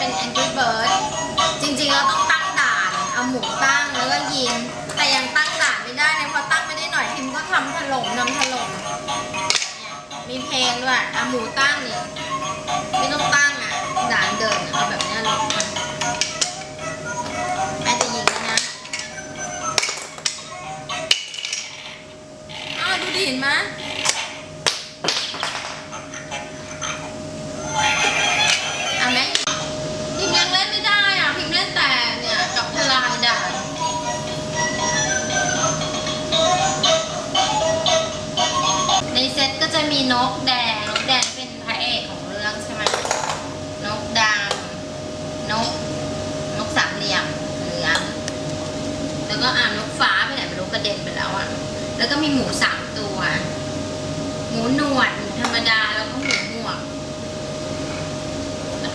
เป็น Angry Bird จริงๆเราต้องตั้งด่าน เอาหมูตั้งแล้วก็ยิง แต่ยังตั้งด่านไม่ได้เนี่ยพอตั้งไม่ได้หน่อยทิมก็ทำถล่มนำถล่มเนี่ยมีเพลงด้วยเอาหมูตั้งนี่ไม่ต้องตั้งอะด่านเดินเอาแบบนี้เลยแม่จะยิงแล้นะอ้าวดูดีเห็นไหม มีนกแดง นกแดงเป็นพระเอกของเรื่องใช่ไหมนกดำนก นกสามเหลี่ยมเหลืองแล้วก็อ่านกฟ้าไปไหนไม่รู้กระเด็นไปแล้วอะ แล้วก็มีหมูสามตัว